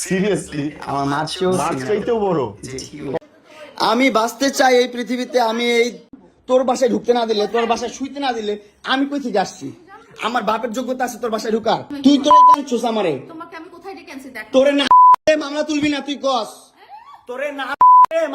Seriously আমার মার মাছ চাইতেও বড়? আমি বাঁচতে চাই এই পৃথিবীতে আমি এই তোর বাসায় ঢুকতে না দিলে তোর বাসায় শুইতে না দিলে আমি কই থেকে আসছি? আমার বাপের যোগ্যতা আছে তোর বাসায় ঢুকার। তুই তোর আমারে। তোমাকে আমি কোথায় ডেকে আনছি দেখ। তোরে না মামলা তুলবি না তুই কস। তোরে না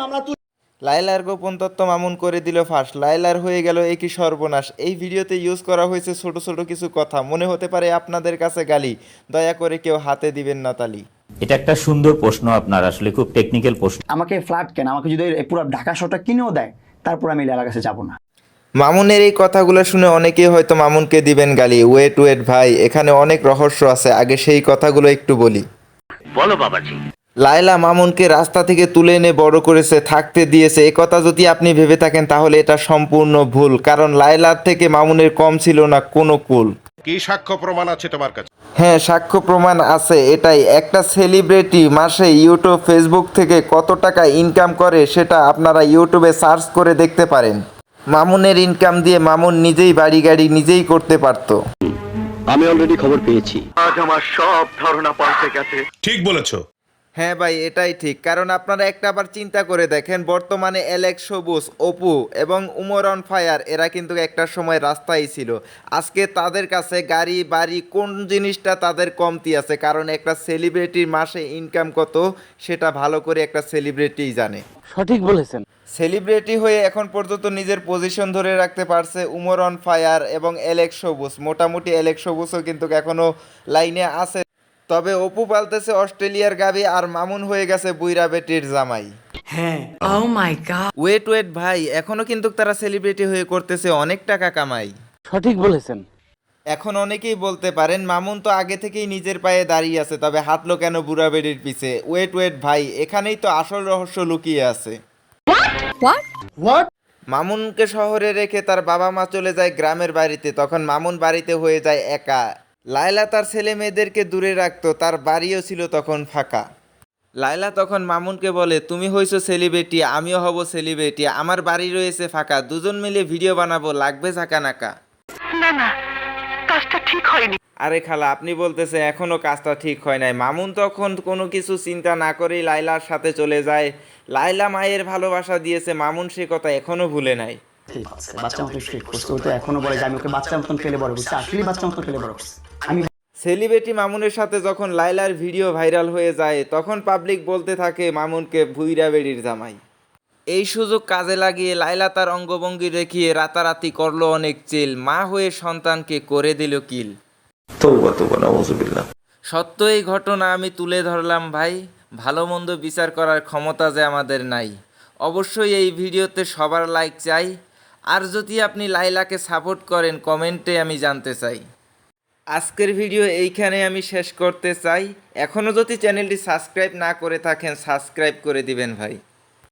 মামলা তুল লাইলার গোপন তত্ত্ব মামুন করে দিল ফাঁস। লাইলার হয়ে গেল একই সর্বনাশ। এই ভিডিওতে ইউজ করা হয়েছে ছোট ছোট কিছু কথা। মনে হতে পারে আপনাদের কাছে গালি। দয়া করে কেউ হাতে দিবেন না তালি। এটা একটা সুন্দর প্রশ্ন আপনার আসলে খুব টেকনিক্যাল প্রশ্ন। আমাকে ফ্ল্যাট কেন? আমাকে যদি পুরো ঢাকা শহরটা কিনেও দেয় তারপর আমি লেলার কাছে যাব না। মামুনের এই কথাগুলো শুনে অনেকেই হয়তো মামুনকে দিবেন গালি ওয়েট ওয়েট ভাই এখানে অনেক রহস্য আছে আগে সেই কথাগুলো একটু বলি। বলো বাবাজি। লায়লা মামুনকে রাস্তা থেকে তুলে এনে বড় করেছে থাকতে দিয়েছে। এ কথা যদি আপনি ভেবে থাকেন তাহলে এটা সম্পূর্ণ ভুল কারণ লায়লার থেকে মামুনের কম ছিল না কোনো কুল। কি সাক্ষ্য প্রমাণ আছে তোমার কাছে? হ্যাঁ সাক্ষ্য প্রমাণ আছে এটাই। একটা সেলিব্রিটি মাসে ইউটিউব ফেসবুক থেকে কত টাকা ইনকাম করে সেটা আপনারা ইউটিউবে সার্চ করে দেখতে পারেন। মামুনের ইনকাম দিয়ে মামুন নিজেই বাড়ি গাড়ি নিজেই করতে পারত। আমি অলরেডি খবর পেয়েছি। আজ আমার সব ধারণা পাল্টে গেছে। ঠিক বলেছ। হ্যাঁ ভাই এটাই ঠিক। কারণ আপনারা একটা আবার চিন্তা করে দেখেন বর্তমানে অ্যালেক্স সবুজ অপু এবং উমর অন ফায়ার এরা কিন্তু একটা সময় রাস্তায় ছিল। আজকে তাদের কাছে গাড়ি বাড়ি কোন জিনিসটা তাদের কমতি আছে? কারণ একটা সেলিব্রিটির মাসে ইনকাম কত সেটা ভালো করে একটা সেলিব্রিটিই জানে। সঠিক বলেছেন। সেলিব্রিটি হয়ে এখন পর্যন্ত নিজের পজিশন ধরে রাখতে পারছে উমর অন ফায়ার এবং এলেক্স সবুজ। মোটামুটি এলেক্স সবুজও কিন্তু এখনও লাইনে আছে। তবে অপু পালতেছে অস্ট্রেলিয়ার গাবি আর মামুন হয়ে গেছে বুইরা বেটির জামাই। Oh my god. Wait wait ভাই এখনও কিন্তু তারা সেলিব্রিটি হয়ে করতেছে অনেক টাকা কামাই। সঠিক বলেছেন। এখন অনেকেই বলতে পারেন মামুন তো আগে থেকেই নিজের পায়ে দাঁড়িয়ে আছে তবে হাতলো কেন বুড়া বেডির পিছে? ওয়েট ওয়েট ভাই এখানেই তো আসল রহস্য লুকিয়ে আছে। মামুনকে শহরে রেখে তার বাবা মা চলে যায় গ্রামের বাড়িতে তখন মামুন বাড়িতে হয়ে যায় একা। লায়লা তার ছেলে মেয়েদেরকে দূরে রাখত তার বাড়িও ছিল তখন ফাঁকা। লায়লা তখন মামুনকে বলে তুমি হইছো সেলিব্রিটি আমিও হব সেলিব্রিটি আমার বাড়ি রয়েছে ফাঁকা দুজন মিলে ভিডিও বানাবো লাগবে ঝাঁকা নাকা। আরে খালা আপনি বলতেছে এখনও কাজটা ঠিক হয় নাই। মামুন তখন কোনো কিছু চিন্তা না করেই লাইলার সাথে চলে যায়। লাইলা মায়ের ভালোবাসা দিয়েছে মামুন সে কথা এখনও ভুলে নাই। বাচ্চা মতন ট্রিট করছে ও তো এখনও বলে যে আমি ওকে বাচ্চার মতন ফেলে বড় করছি আসলেই বাচ্চা মতন ফেলে বড় করছি। আমি সেলিব্রিটি মামুনের সাথে যখন লাইলার ভিডিও ভাইরাল হয়ে যায় তখন পাবলিক বলতে থাকে মামুনকে ভুইরা বেড়ির জামাই। এই সুযোগ কাজে লাগিয়ে লাইলা তার অঙ্গভঙ্গি রেখিয়ে রাতারাতি করল অনেক চিল মা হয়ে সন্তানকে করে দিল কিল। সত্য এই ঘটনা আমি তুলে ধরলাম ভাই। ভালো মন্দ বিচার করার ক্ষমতা যে আমাদের নাই। অবশ্যই এই ভিডিওতে সবার লাইক চাই। আর যদি আপনি লাইলাকে সাপোর্ট করেন, কমেন্টে আমি জানতে চাই। আজকের ভিডিও এইখানে আমি শেষ করতে চাই। এখনও যদি চ্যানেলটি সাবস্ক্রাইব না করে থাকেন, সাবস্ক্রাইব করে দিবেন ভাই।